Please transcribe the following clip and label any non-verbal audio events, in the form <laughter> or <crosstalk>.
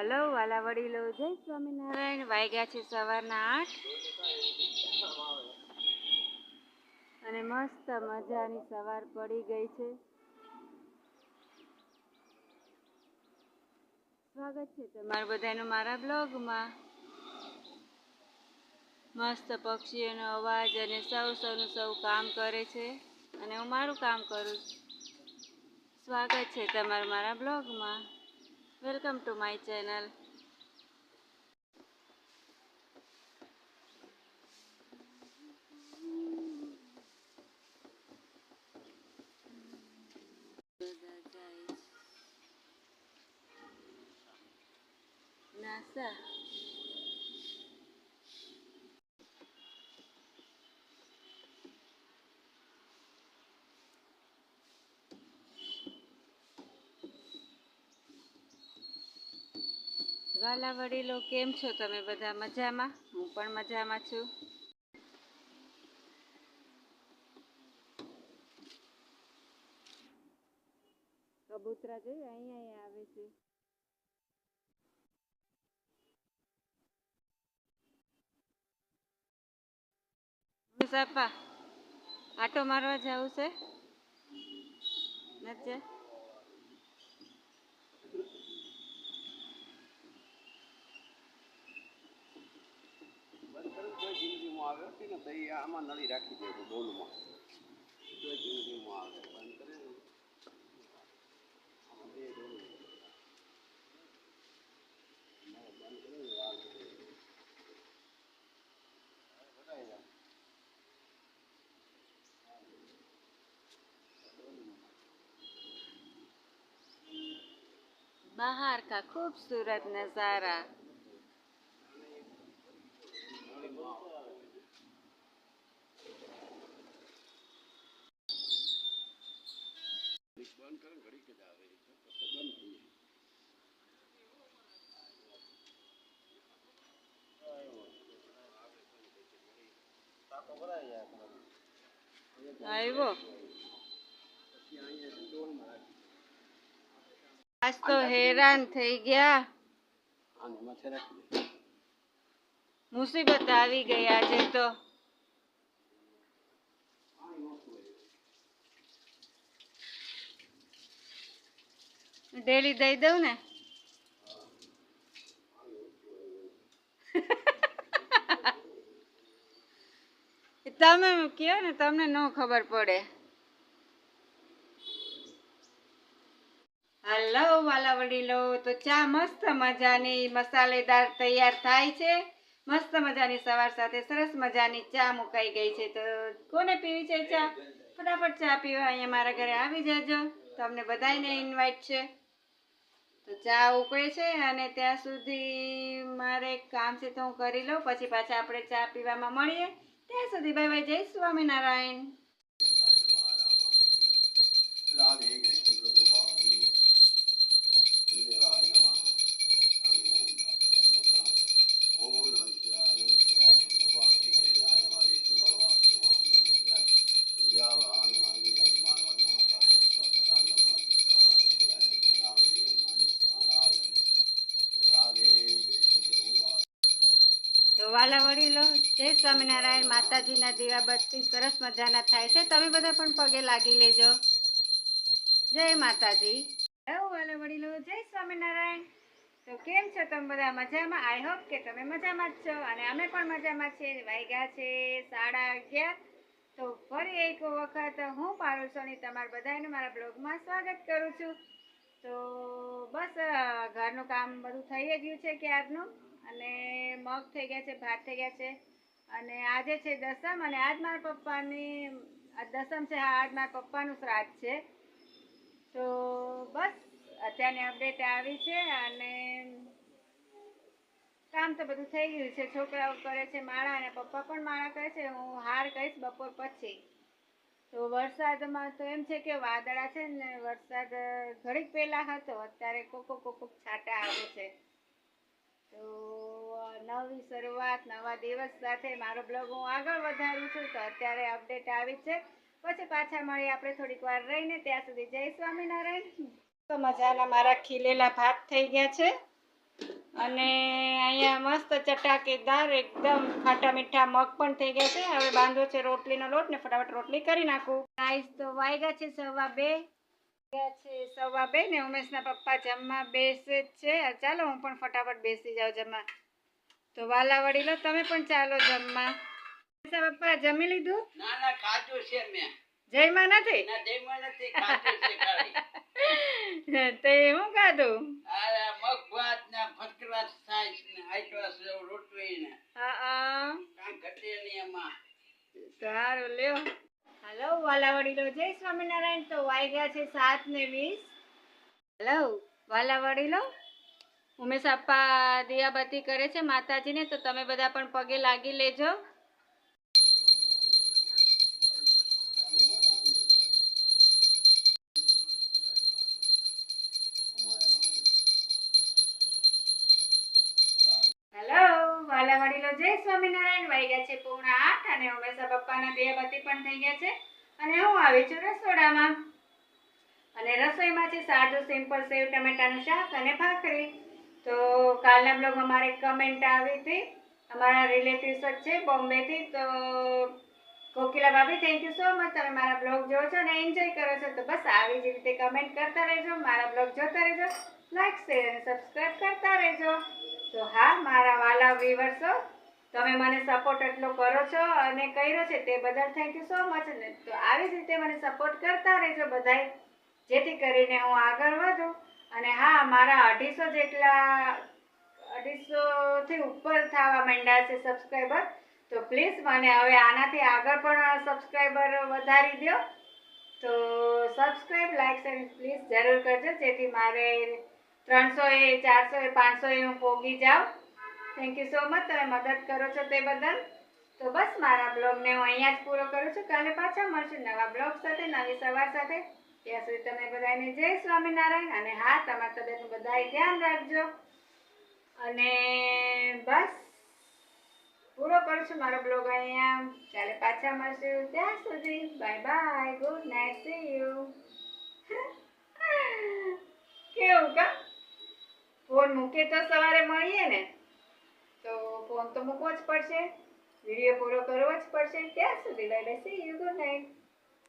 Hello, વાલા વડીલો, જય સ્વામિનારાયણ. વાગ્યા છે સવારના આઠ. અને મસ્ત મજાની સવાર પડી ગઈ છે. સ્વાગત છે તમારું બધાનું મારા બ્લોગમાં. મસ્ત પક્ષીઓનો અવાજ અને સૌ સૌનું સૌ કામ કરે છે અને હું મારું કામ કરું છું. સ્વાગત છે તમારું મારા બ્લોગમાં. Welcome to my channel. NASA. વાલા વડીલો કેમ છો તમે બધા મજામાં? હું પણ મજામાં છું. કબૂતરા જોયું અહીંયા અહીંયા આવે છે. મુસાફા આટો મારવા જવું છે? નથી? ને તો એ આમાં નળી રાખી દે તો ડોલમાં તો જિંદગીમાં આવે બંધ કરે આમાં બે ડોલું બંધ કરે ને વાળ ભરાઈ જાય બહાર કા ખૂબસૂરત નજારા આવ્યો આજ તો હેરાન થઈ ગયા મુસીબત આવી ગઈ આજે તો ડેલી દઈ દઉં ને તમે કહો ને, તમને ન ખબર પડે. હલો વાલા વડીલો, તો ચા મસ્ત મજાની મસાલેદાર તૈયાર થાય છે. મસ્ત મજાની સવાર સાથે સરસ મજાની ચા મુકાઈ ગઈ છે. તો કોને પીવી છે ચા? ફટાફટ ચા પીવા, અહીંયા મારા ઘરે આવી જજો. તમને બધાને ઇન્વાઇટ છે. તો ચા ઉકળે છે અને ત્યાં સુધી મારે કામ છે તો હું કરી લઉં. પછી પાછા આપણે ચા પીવામાં મળીએ. ત્યાં સુધી બાય બાય જય સ્વામિનારાયણ. રાધે વાલા વડીલો જય સ્વામિનારાયણ, માતાજીના દીવાબત્તી સરસ મજાના થાય છે. તમે બધા પણ પગે લાગી લેજો. જય માતાજી. વાલા વડીલો જય સ્વામિનારાયણ. તો કેમ છો તમે બધા? મજામાં? આઈ હોપ કે તમે મજામાં જ છો. અને અમે પણ મજામાં છીએ. વાગ્યા છે સાડા અગિયાર. તો ફરી એક વખત હું પારુસોની તમારા બધાને મારા બ્લોગમાં સ્વાગત કરું છું. તો બસ ઘરનું કામ બધું થઈ ગયું છે ક્યારનું અને મગ થઈ ગયા છે, ભાત થઈ ગયા છે. અને આજે છે દસમ અને આજ મારા પપ્પાની દસમ છે, હા, આજ મારા પપ્પાનું શ્રાદ્ધ છે. તો બસ, અત્યારની અપડેટ આવી છે અને કામ તો બધું થઈ ગયું છે. છોકરાઓ કરે છે માળા અને પપ્પા પણ માળા કરે છે. હું હાર કહીશ બપોર પછી. તો વરસાદમાં તો એમ છે કે વાદળા છે ને, વરસાદ ઘડીક પહેલાં હતો. અત્યારે કોકો કોકો છાંટા આવે છે. તો નવી શરૂઆત, નવા દિવસ સાથે મારો બ્લોગ હું આગળ વધારું છું. તો અત્યારે અપડેટ આવી છે. પછી પાછા મળીએ આપણે થોડીક વાર રહીને. ત્યાં સુધી જય સ્વામિનારાયણ. તો મજાના મારા ખીલેલા ભાત થઈ ગયા છે. અને અહીંયા મસ્ત ચટાકેદાર, એકદમ ખાટા મીઠા મગ પણ થઈ ગયા છે. હવે બાંધો છે રોટલીનો લોટ ને ફટાફટ રોટલી કરી નાખું. ગાઈસ તો વાગ્યા છે સવા બે. સવા બે ને ઉમેશના પપ્પા જમવા બેસે છે. ચાલો હું પણ ફટાફટ બેસી જાઉં જમવા. તો વાલા વડીલો તમે પણ ચાલો જમવા. પપ્પા જમી લીધું? ના ના ખાધું છે મેં. જયમાં નથી? ના જઈમાં નથી ખાધું છે ખાલી. <laughs> તે હું ખાધું? અરે મગ ભાત ને ફર્સ્ટ ક્લાસ ને હાઈ રોટલી ને. હા હા. કાંઈ ઘટે નહીં એમાં. સારું લ્યો. હલો વાલા વડીલો જય સ્વામિનારાયણ. તો વાઈ ગયા છે સાત ને વીસ. હલો વાલા વડીલો ઉમેશ આપા દિયાબત્તી કરે છે માતાજીને. તો તમે બધા પણ પગે લાગી લેજો. વાલા વડીલો જય સ્વામિનારાયણ. વાગ્યા છે પૂર્ણ આઠ અને ઉમેશા પપ્પાના દિયાબત્તી પણ થઈ ગયા છે. અને હું આવી છું રસોડામાં. અને રસોઈમાં છે સાદું સિમ્પલ સેવ, ટમેટાનું શાક અને ભાખરી. તો કાલના બ્લોગમાં મારે કમેન્ટ આવી હતી. અમારા રિલેટિવ્સ જ છે બોમ્બેથી. તો કોકિલા ભાભી થેન્ક યુ સો મચ તમે મારા બ્લોગ જોવો છો અને એન્જોય કરો છો. તો બસ આવી જ રીતે કમેન્ટ કરતા રહેજો, મારા બ્લોગ જોતા રહેજો. લાઈક શેર અને સબસ્ક્રાઈબ કરતા રહેજો. તો હા, મારા વાલા વ્યુવર્સો તમે મને સપોર્ટ એટલો કરો છો અને કર્યો છે તે બદલ થેન્ક યુ સો મચ ને તો આવી જ રીતે મને સપોર્ટ કરતા રહેજો બધાય, જેથી કરીને હું આગળ વધું. અને હા, મારા અઢીસો જેટલા અઢીસોથી ઉપર થવા માંડ્યા છે સબસ્ક્રાઈબર તો પ્લીઝ મને હવે આનાથી આગળ પણ સબસ્ક્રાઈબર વધારી દો તો સબસ્ક્રાઈબ લાઈક એન્ડ પ્લીઝ જરૂર કરજો, જેથી મારે ત્રણસો એ, ચારસો એ, પાંચસો એ હું પોગી જાઉં. થેન્ક યુ સો મચ તમે મદદ કરો છો તે બદલ. તો બસ મારા બ્લોગને હું અહીંયા જ પૂરો કરું છું. કાલે પાછા મળશું નવા બ્લોગ સાથે, નવી સવાર સાથે. ત્યાં સુધી તમે બધાને જય સ્વામિનારાયણ. અને હા, તમારા તબિયતનું બધાએ ધ્યાન રાખજો. અને બસ પૂરો કરું છું મારો બ્લોગ અહીંયા. કાલે પાછા મળશું. ત્યાં સુધી. Bye bye good night see you મૂકે તો સવારે મળીએ ને? તો ફોન તો મૂકવો જ પડશે. વીડિયો પૂરો કરવો જ પડશે. ત્યાં સુધી લઈ લેશે યુ ગુડ નાઇટ